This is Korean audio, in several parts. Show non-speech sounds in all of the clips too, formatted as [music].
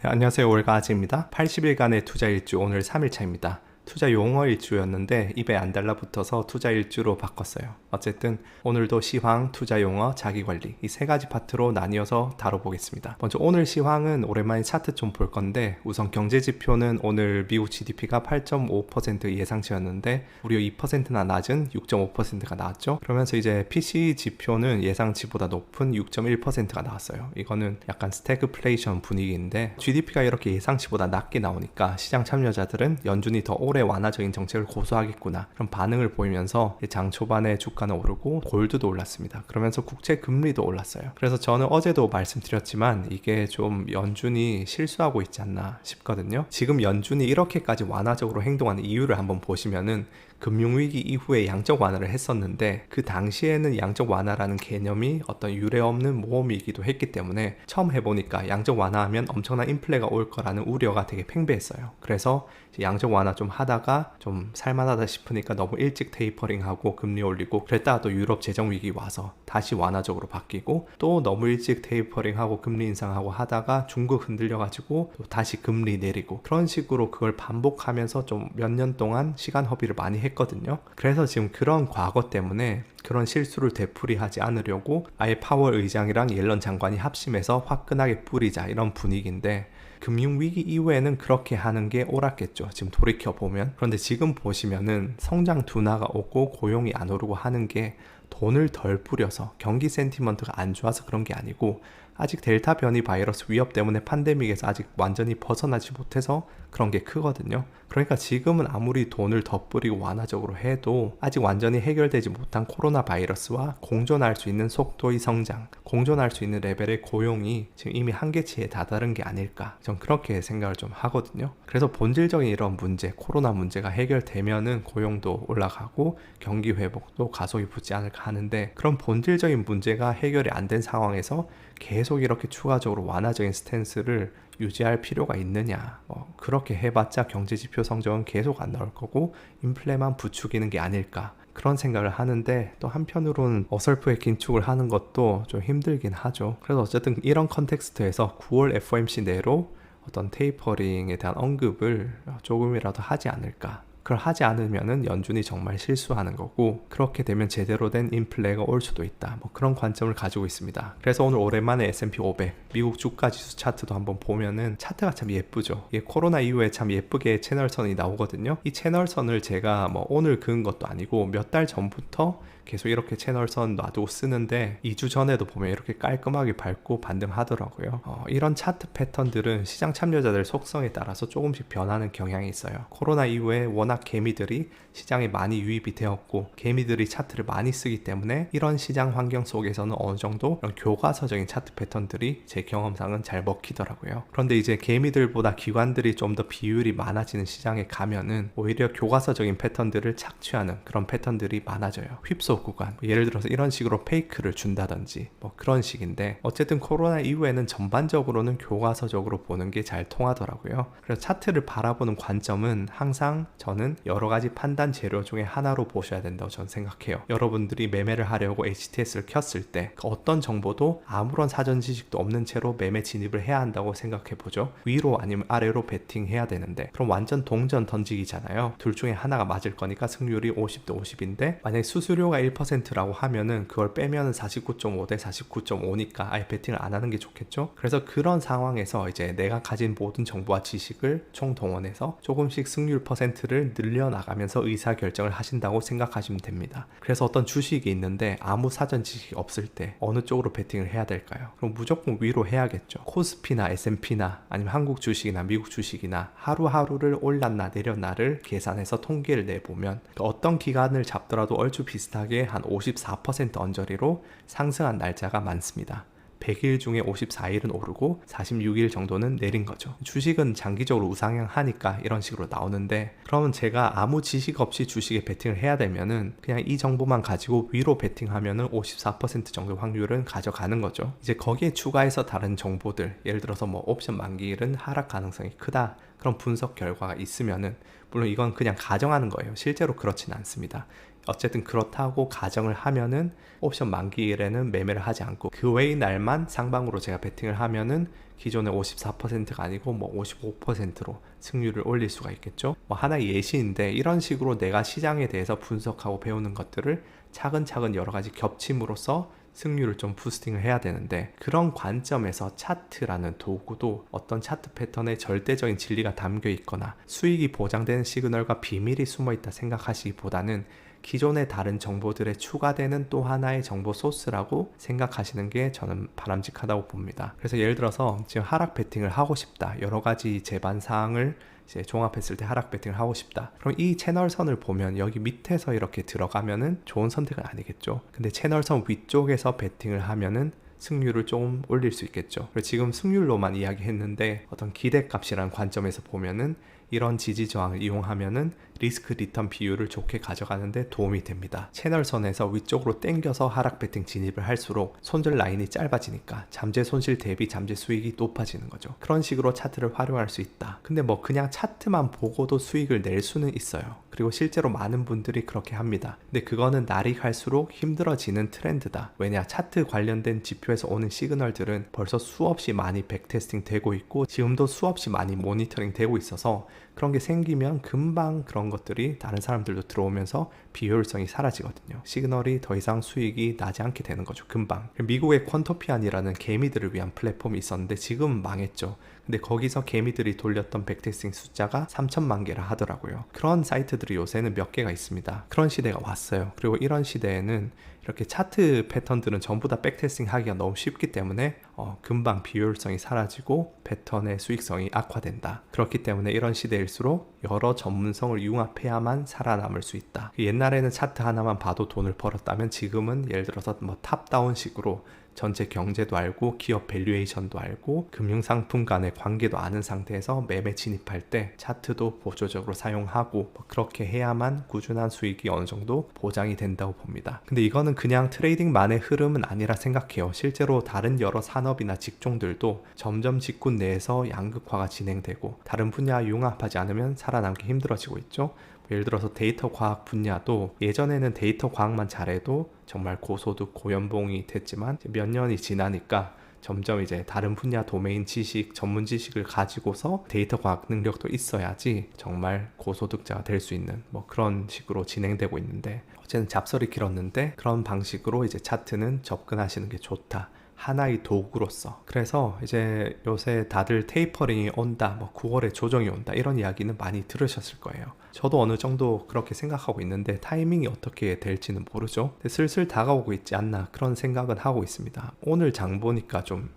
네, 안녕하세요. 월가아지입니다. 80일간의 투자 일주 오늘 3일차입니다. 투자 용어 일주였는데 입에 안 달라붙어서 투자 일주로 바꿨어요. 어쨌든 오늘도 시황, 투자 용어, 자기 관리 이 세 가지 파트로 나뉘어서 다뤄보겠습니다. 먼저 오늘 시황은 오랜만에 차트 좀 볼 건데 우선 경제 지표는 오늘 미국 GDP가 8.5% 예상치였는데 무려 2%나 낮은 6.5%가 나왔죠. 그러면서 이제 PCE 지표는 예상치보다 높은 6.1%가 나왔어요. 이거는 약간 스태그플레이션 분위기인데 GDP가 이렇게 예상치보다 낮게 나오니까 시장 참여자들은 연준이 더 오래 완화적인 정책을 고수하겠구나 그런 반응을 보이면서 장 초반에 주가는 오르고 골드도 올랐습니다. 그러면서 국채 금리도 올랐어요. 그래서 저는 어제도 말씀드렸지만 이게 좀 연준이 실수하고 있지 않나 싶거든요. 지금 연준이 이렇게까지 완화적으로 행동하는 이유를 한번 보시면은 금융위기 이후에 양적 완화를 했었는데 그 당시에는 양적 완화라는 개념이 어떤 유례 없는 모험이기도 했기 때문에 처음 해보니까 양적 완화하면 엄청난 인플레가 올 거라는 우려가 되게 팽배했어요. 그래서 양적 완화 좀 하다가 좀 살만하다 싶으니까 너무 일찍 테이퍼링하고 금리 올리고 그랬다가 또 유럽 재정 위기 와서 다시 완화적으로 바뀌고 또 너무 일찍 테이퍼링하고 금리 인상하고 하다가 중국 흔들려가지고 또 다시 금리 내리고 그런 식으로 그걸 반복하면서 좀 몇 년 동안 시간 허비를 많이 했거든요. 그래서 지금 그런 과거 때문에 그런 실수를 되풀이하지 않으려고 아예 파월 의장이랑 옐런 장관이 합심해서 화끈하게 뿌리자 이런 분위기인데 금융위기 이후에는 그렇게 하는 게 옳았겠죠. 지금 돌이켜보면. 그런데 지금 보시면은 성장 둔화가 오고 고용이 안 오르고 하는 게 돈을 덜 뿌려서 경기 센티먼트가 안 좋아서 그런 게 아니고 아직 델타 변이 바이러스 위협 때문에 판데믹에서 아직 완전히 벗어나지 못해서 그런 게 크거든요. 그러니까 지금은 아무리 돈을 더 뿌리고 완화적으로 해도 아직 완전히 해결되지 못한 코로나 바이러스와 공존할 수 있는 속도의 성장, 공존할 수 있는 레벨의 고용이 지금 이미 한계치에 다다른 게 아닐까. 전 그렇게 생각을 좀 하거든요. 그래서 본질적인 이런 문제, 코로나 문제가 해결되면은 고용도 올라가고 경기 회복도 가속이 붙지 않을까 하는데 그런 본질적인 문제가 해결이 안 된 상황에서 계속 이렇게 추가적으로 완화적인 스탠스를 유지할 필요가 있느냐. 어, 그렇게 해봤자 경제지표 성적은 계속 안 나올 거고 인플레만 부추기는 게 아닐까. 그런 생각을 하는데 또 한편으로는 어설프게 긴축을 하는 것도 좀 힘들긴 하죠. 그래서 어쨌든 이런 컨텍스트에서 9월 FOMC 내로 어떤 테이퍼링에 대한 언급을 조금이라도 하지 않을까 그걸 하지 않으면은 연준이 정말 실수하는 거고 그렇게 되면 제대로 된 인플레가 올 수도 있다. 뭐 그런 관점을 가지고 있습니다. 그래서 오늘 오랜만에 S&P 500 미국 주가 지수 차트도 한번 보면은 차트가 참 예쁘죠. 이 코로나 이후에 참 예쁘게 채널선이 나오거든요. 이 채널선을 제가 뭐 오늘 그은 것도 아니고 몇 달 전부터 계속 이렇게 채널선 놔두고 쓰는데 2주 전에도 보면 이렇게 깔끔하게 밟고 반등하더라고요. 어, 이런 차트 패턴들은 시장 참여자들 속성에 따라서 조금씩 변하는 경향이 있어요. 코로나 이후에 워낙 개미들이 시장에 많이 유입이 되었고 개미들이 차트를 많이 쓰기 때문에 이런 시장 환경 속에서는 어느 정도 교과서적인 차트 패턴들이 제 경험상은 잘 먹히더라고요. 그런데 이제 개미들보다 기관들이 좀 더 비율이 많아지는 시장에 가면은 오히려 교과서적인 패턴들을 착취하는 그런 패턴들이 많아져요. 휩소 구간 뭐 예를 들어서 이런 식으로 페이크를 준다든지 뭐 그런 식인데 어쨌든 코로나 이후에는 전반적으로는 교과서적으로 보는 게 잘 통하더라고요 그래서 차트를 바라보는 관점은 항상 저는 여러 가지 판단 재료 중에 하나로 보셔야 된다고 저는 생각해요. 여러분들이 매매를 하려고 HTS를 켰을 때그 어떤 정보도 아무런 사전 지식도 없는 채로 매매 진입을 해야 한다고 생각해 보죠. 위로 아니면 아래로 베팅해야 되는데. 그럼 완전 동전 던지기잖아요. 둘 중에 하나가 맞을 거니까 승률이 50대 50인데 만약에 수수료가 1%라고 하면은 그걸 빼면은 49.5 대 49.5니까 아예 베팅을 안 하는 게 좋겠죠. 그래서 그런 상황에서 이제 내가 가진 모든 정보와 지식을 총 동원해서 조금씩 승률 퍼센트를 늘려나가면서 의사 결정을 하신다고 생각하시면 됩니다. 그래서 어떤 주식이 있는데 아무 사전 지식이 없을 때 어느 쪽으로 베팅을 해야 될까요? 그럼 무조건 위로 해야겠죠. 코스피나 S&P나 아니면 한국 주식이나 미국 주식이나 하루하루를 올랐나 내렸나를 계산해서 통계를 내보면 어떤 기간을 잡더라도 얼추 비슷하게 중에 한54% 언저리로 상승한 날짜가 많습니다. 100일 중에 54일은 오르고 46일 정도는 내린 거죠. 주식은 장기적으로 우상향하니까 이런 식으로 나오는데 그러면 제가 아무 지식 없이 주식에 베팅을 해야 되면은 그냥 이 정보만 가지고 위로 베팅하면은 54% 정도 확률은 가져가는 거죠. 이제 거기에 추가해서 다른 정보들 예를 들어서 뭐 옵션 만기일은 하락 가능성이 크다. 그런 분석 결과가 있으면은 물론 이건 그냥 가정하는 거예요. 실제로 그렇진 않습니다. 어쨌든 그렇다고 가정을 하면은 옵션 만기일에는 매매를 하지 않고 그 외의 날만 상방으로 제가 베팅을 하면은 기존의 54%가 아니고 뭐 55%로 승률을 올릴 수가 있겠죠. 뭐 하나의 예시인데 이런 식으로 내가 시장에 대해서 분석하고 배우는 것들을 차근차근 여러 가지 겹침으로써 승률을 좀 부스팅을 해야 되는데 그런 관점에서 차트라는 도구도 어떤 차트 패턴에 절대적인 진리가 담겨 있거나 수익이 보장되는 시그널과 비밀이 숨어 있다 생각하시기보다는 기존의 다른 정보들에 추가되는 또 하나의 정보 소스라고 생각하시는 게 저는 바람직하다고 봅니다. 그래서 예를 들어서 지금 하락 베팅을 하고 싶다. 여러 가지 제반 사항을 이제 종합했을 때 하락 베팅을 하고 싶다. 그럼 이 채널선을 보면 여기 밑에서 이렇게 들어가면은 좋은 선택은 아니겠죠. 근데 채널선 위쪽에서 베팅을 하면은 승률을 좀 올릴 수 있겠죠. 지금 승률로만 이야기했는데 어떤 기대값이라는 관점에서 보면은 이런 지지 저항을 이용하면은 리스크 리턴 비율을 좋게 가져가는데 도움이 됩니다. 채널선에서 위쪽으로 당겨서 하락 베팅 진입을 할수록 손절 라인이 짧아지니까 잠재 손실 대비 잠재 수익이 높아지는 거죠. 그런 식으로 차트를 활용할 수 있다. 근데 뭐 그냥 차트만 보고도 수익을 낼 수는 있어요. 그리고 실제로 많은 분들이 그렇게 합니다. 근데 그거는 날이 갈수록 힘들어지는 트렌드다. 왜냐 차트 관련된 지표에서 오는 시그널들은 벌써 수없이 많이 백테스팅 되고 있고 지금도 수없이 많이 모니터링 되고 있어서 그런 게 생기면 금방 그런 것들이 다른 사람들도 들어오면서 비효율성이 사라지거든요. 시그널이 더 이상 수익이 나지 않게 되는 거죠. 금방. 미국의 퀀토피안이라는 개미들을 위한 플랫폼이 있었는데 지금 망했죠. 근데 거기서 개미들이 돌렸던 백테스팅 숫자가 3천만 개라 하더라고요. 그런 사이트들이 요새는 몇 개가 있습니다. 그런 시대가 왔어요. 그리고 이런 시대에는 이렇게 차트 패턴들은 전부 다 백테스팅 하기가 너무 쉽기 때문에 어, 금방 비효율성이 사라지고 패턴의 수익성이 악화된다. 그렇기 때문에 이런 시대일수록 여러 전문성을 융합해야만 살아남을 수 있다. 옛날에는 차트 하나만 봐도 돈을 벌었다면 지금은 예를 들어서 뭐 탑다운식으로 전체 경제도 알고 기업 밸류에이션도 알고 금융 상품 간의 관계도 아는 상태에서 매매 진입할 때 차트도 보조적으로 사용하고 뭐 그렇게 해야만 꾸준한 수익이 어느 정도 보장이 된다고 봅니다. 근데 이거는 그냥 트레이딩만의 흐름은 아니라 생각해요. 실제로 다른 여러 산업이나 직종들도 점점 직군 내에서 양극화가 진행되고 다른 분야 융합하지 않으면 살아남기 힘들어지고 있죠. 예를 들어서 데이터 과학 분야도 예전에는 데이터 과학만 잘해도 정말 고소득 고연봉이 됐지만 몇 년이 지나니까 점점 이제 다른 분야 도메인 지식, 전문 지식을 가지고서 데이터 과학 능력도 있어야지 정말 고소득자가 될 수 있는 뭐 그런 식으로 진행되고 있는데 어제는 잡설이 길었는데 그런 방식으로 이제 차트는 접근하시는 게 좋다. 하나의 도구로서 그래서 이제 요새 다들 테이퍼링이 온다 뭐 9월에 조정이 온다 이런 이야기는 많이 들으셨을 거예요 저도 어느 정도 그렇게 생각하고 있는데 타이밍이 어떻게 될지는 모르죠 슬슬 다가오고 있지 않나 그런 생각은 하고 있습니다 오늘 장 보니까 좀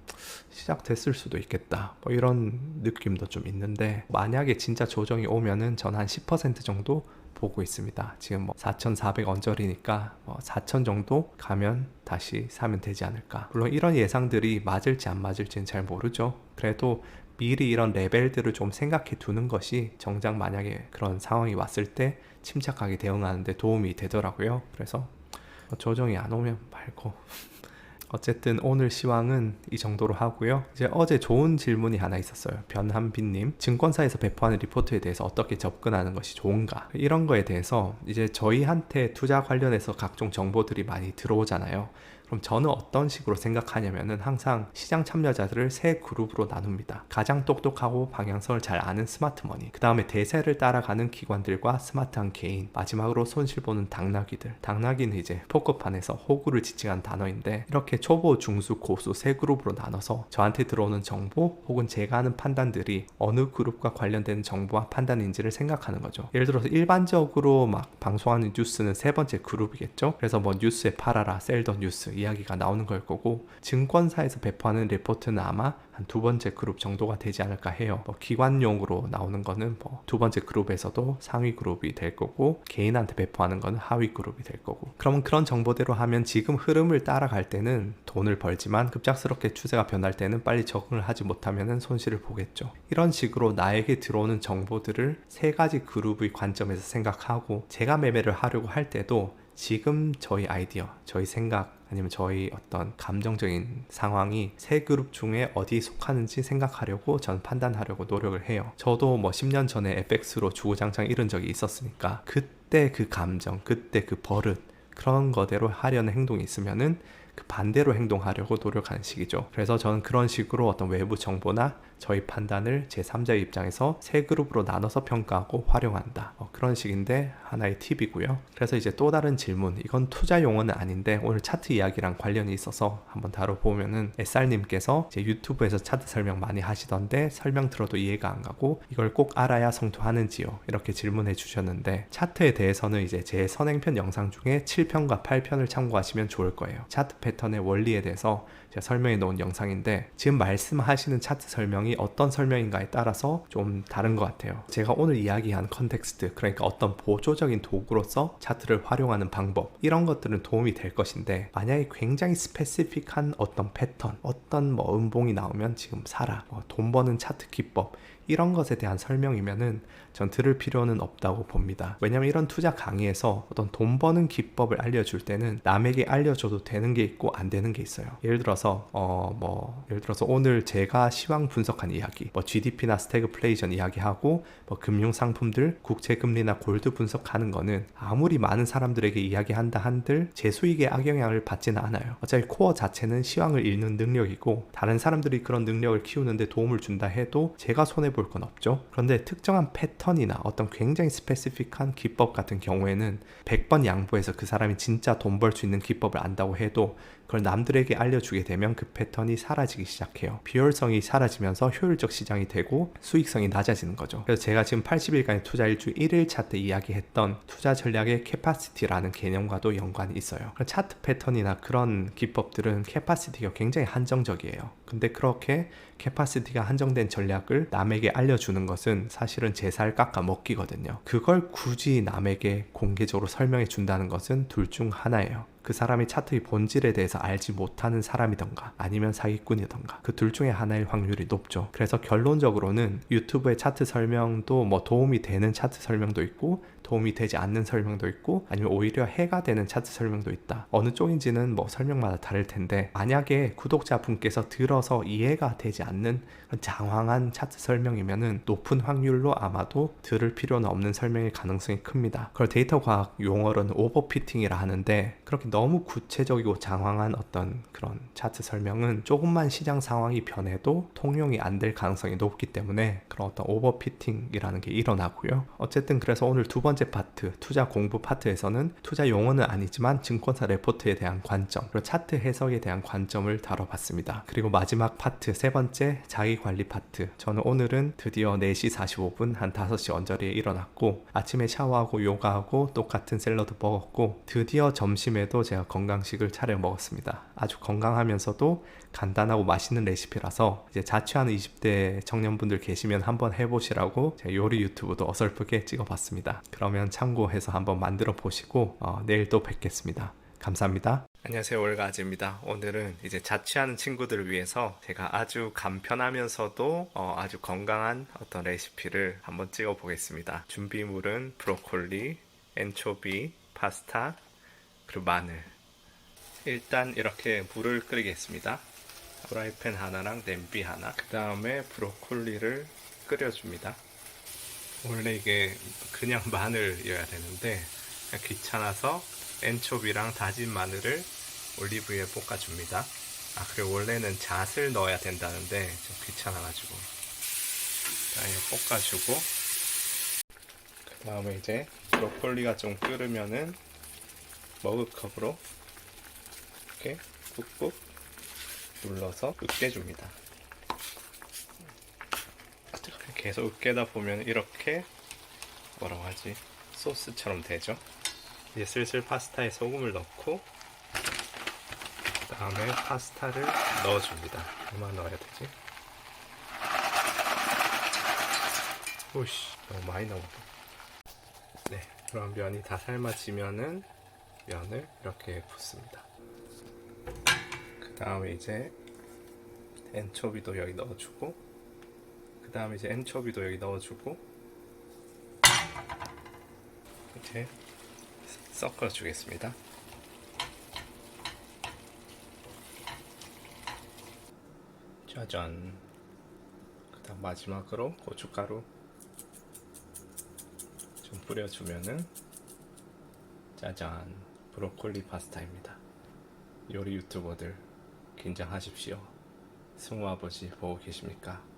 시작됐을 수도 있겠다 뭐 이런 느낌도 좀 있는데 만약에 진짜 조정이 오면은 전 한 10% 정도 보고 있습니다. 지금 뭐 4,400 언저리니까 뭐 4,000 정도 가면 다시 사면 되지 않을까. 물론 이런 예상들이 맞을지 안 맞을지는 잘 모르죠. 그래도 미리 이런 레벨들을 좀 생각해 두는 것이 정작 만약에 그런 상황이 왔을 때 침착하게 대응하는데 도움이 되더라고요. 그래서 뭐 조정이 안 오면 말고 [laughs] 어쨌든 오늘 시황은 이 정도로 하고요. 이제 어제 좋은 질문이 하나 있었어요. 변한빈님, 증권사에서 배포하는 리포트에 대해서 어떻게 접근하는 것이 좋은가? 이런 거에 대해서 이제 저희한테 투자 관련해서 각종 정보들이 많이 들어오잖아요. 그럼 저는 어떤 식으로 생각하냐면은 항상 시장 참여자들을 세 그룹으로 나눕니다. 가장 똑똑하고 방향성을 잘 아는 스마트머니, 그 다음에 대세를 따라가는 기관들과 스마트한 개인, 마지막으로 손실 보는 당나귀들. 당나귀는 이제 포커판에서 호구를 지칭한 단어인데 이렇게 초보, 중수, 고수 세 그룹으로 나눠서 저한테 들어오는 정보 혹은 제가 하는 판단들이 어느 그룹과 관련된 정보와 판단인지를 생각하는 거죠. 예를 들어서 일반적으로 막 방송하는 뉴스는 세 번째 그룹이겠죠. 그래서 뭐 뉴스에 팔아라, 셀더 뉴스 이야기가 나오는 걸 거고 증권사에서 배포하는 리포트는 아마 한 두 번째 그룹 정도가 되지 않을까 해요. 뭐 기관용으로 나오는 거는 뭐 두 번째 그룹에서도 상위 그룹이 될 거고 개인한테 배포하는 거는 하위 그룹이 될 거고 그러면 그런 정보대로 하면 지금 흐름을 따라갈 때는 돈을 벌지만 급작스럽게 추세가 변할 때는 빨리 적응을 하지 못하면 손실을 보겠죠. 이런 식으로 나에게 들어오는 정보들을 세 가지 그룹의 관점에서 생각하고 제가 매매를 하려고 할 때도 지금 저희 아이디어, 저희 생각 아니면 저희 어떤 감정적인 상황이 세 그룹 중에 어디에 속하는지 생각하려고 전 판단하려고 노력을 해요. 저도 뭐 10년 전에 FX로 주구장창 잃은 적이 있었으니까 그 그때 그 감정, 그때 그 버릇 그런 거대로 하려는 행동이 있으면은 그 반대로 행동하려고 노력하는 식이죠. 그래서 저는 그런 식으로 어떤 외부 정보나 저희 판단을 제3자의 입장에서 세 그룹으로 나눠서 평가하고 활용한다. 어, 그런 식인데 하나의 팁이고요. 그래서 이제 또 다른 질문. 이건 투자 용어는 아닌데 오늘 차트 이야기랑 관련이 있어서 한번 다뤄보면은 SR님께서 제 유튜브에서 차트 설명 많이 하시던데 설명 들어도 이해가 안 가고 이걸 꼭 알아야 성투하는지요. 이렇게 질문해 주셨는데 차트에 대해서는 이제 제 선행편 영상 중에 7편과 8편을 참고하시면 좋을 거예요. 차트 패턴의 원리에 대해서 제가 설명해 놓은 영상인데 지금 말씀하시는 차트 설명이 어떤 설명인가에 따라서 좀 다른 것 같아요. 제가 오늘 이야기한 컨텍스트 그러니까 어떤 보조적인 도구로서 차트를 활용하는 방법 이런 것들은 도움이 될 것인데 만약에 굉장히 스페시픽한 어떤 패턴 어떤 뭐 음봉이 나오면 지금 사라 뭐 돈 버는 차트 기법 이런 것에 대한 설명이면은 전 들을 필요는 없다고 봅니다. 왜냐면 이런 투자 강의에서 어떤 돈 버는 기법을 알려줄 때는 남에게 알려줘도 되는 게 있고 안 되는 게 있어요. 예를 들어서 어 뭐 예를 들어서 오늘 제가 시황 분석한 이야기, 뭐 GDP나 스태그플레이션 이야기하고 뭐 금융 상품들, 국채 금리나 골드 분석하는 거는 아무리 많은 사람들에게 이야기한다 한들 제 수익에 악영향을 받지는 않아요. 어차피 코어 자체는 시황을 읽는 능력이고 다른 사람들이 그런 능력을 키우는데 도움을 준다 해도 제가 손해 볼 건 없죠. 그런데 특정한 패턴이나 어떤 굉장히 스페시픽한 기법 같은 경우에는 100번 양보해서 그 사람이 진짜 돈 벌 수 있는 기법을 안다고 해도 그걸 남들에게 알려주게 되면 그 패턴이 사라지기 시작해요. 비효율성이 사라지면서 효율적 시장이 되고 수익성이 낮아지는 거죠. 그래서 제가 지금 80일간의 투자 일주 1일차 때 이야기했던 투자 전략의 캐파시티라는 개념과도 연관이 있어요. 차트 패턴이나 그런 기법들은 캐파시티가 굉장히 한정적이에요. 근데 그렇게 캐파시티가 한정된 전략을 남에게 알려주는 것은 사실은 제살 깎아 먹기거든요. 그걸 굳이 남에게 공개적으로 설명해 준다는 것은 둘 중 하나예요. 그 사람이 차트의 본질에 대해서 알지 못하는 사람이던가 아니면 사기꾼이던가 그 둘 중에 하나일 확률이 높죠. 그래서 결론적으로는 유튜브의 차트 설명도 뭐 도움이 되는 차트 설명도 있고 도움이 되지 않는 설명도 있고 아니면 오히려 해가 되는 차트 설명도 있다. 어느 쪽인지는 뭐 설명마다 다를 텐데 만약에 구독자분께서 들어서 이해가 되지 않는 장황한 차트 설명이면은 높은 확률로 아마도 들을 필요는 없는 설명일 가능성이 큽니다. 그걸 데이터 과학 용어로는 오버피팅이라 하는데 그렇게 너무 구체적이고 장황한 어떤 그런 차트 설명은 조금만 시장 상황이 변해도 통용이 안 될 가능성이 높기 때문에 그런 어떤 오버피팅이라는 게 일어나고요. 어쨌든 그래서 오늘 두번 째 파트 투자 공부 파트에서는 투자 용어는 아니지만 증권사 레포트에 대한 관점 그리고 차트 해석에 대한 관점을 다뤄봤습니다. 그리고 마지막 파트 세 번째 자기 관리 파트 저는 오늘은 드디어 4시 45분 한 5시 언저리에 일어났고 아침에 샤워하고 요가하고 똑같은 샐러드 먹었고 드디어 점심에도 제가 건강식을 차려 먹었습니다. 아주 건강하면서도 간단하고 맛있는 레시피라서 이제 자취하는 20대 청년분들 계시면 한번 해보시라고 제가 요리 유튜브도 어설프게 찍어봤습니다. 그러면 참고해서 한번 만들어 보시고 어, 내일 또 뵙겠습니다. 감사합니다. 안녕하세요 올가즈입니다. 오늘은 이제 자취하는 친구들을 위해서 제가 아주 간편하면서도 어, 아주 건강한 어떤 레시피를 한번 찍어 보겠습니다. 준비물은 브로콜리, 엔초비, 파스타, 그리고 마늘. 일단 이렇게 물을 끓이겠습니다. 프라이팬 하나랑 냄비 하나. 그 다음에 브로콜리를 끓여줍니다. 원래 이게 그냥 마늘이어야 되는데 귀찮아서 엔초비랑 다진 마늘을 올리브유에 볶아줍니다. 아 그리고 원래는 잣을 넣어야 된다는데 좀 귀찮아가지고 일단 이거 볶아주고 그 다음에 이제 브로콜리가 좀 끓으면은 머그컵으로 이렇게 꾹꾹 눌러서 으깨줍니다. 계속 으깨다 보면 이렇게 뭐라고 하지 소스처럼 되죠. 이제 슬슬 파스타에 소금을 넣고 그 다음에 파스타를 넣어줍니다. 얼마 넣어야 되지? 오씨 너무 많이 넣었다. 네, 그럼 면이 다 삶아지면은 면을 이렇게 붓습니다. 그 다음에 이제 엔초비도 여기 넣어주고 그 다음에 이제 엔초비도 여기 넣어주고 이렇게 섞어 주겠습니다. 짜잔. 그 다음 마지막으로 고춧가루 좀 뿌려주면은 짜잔 브로콜리 파스타입니다. 요리 유튜버들 긴장하십시오. 승우 아버지 보고 계십니까?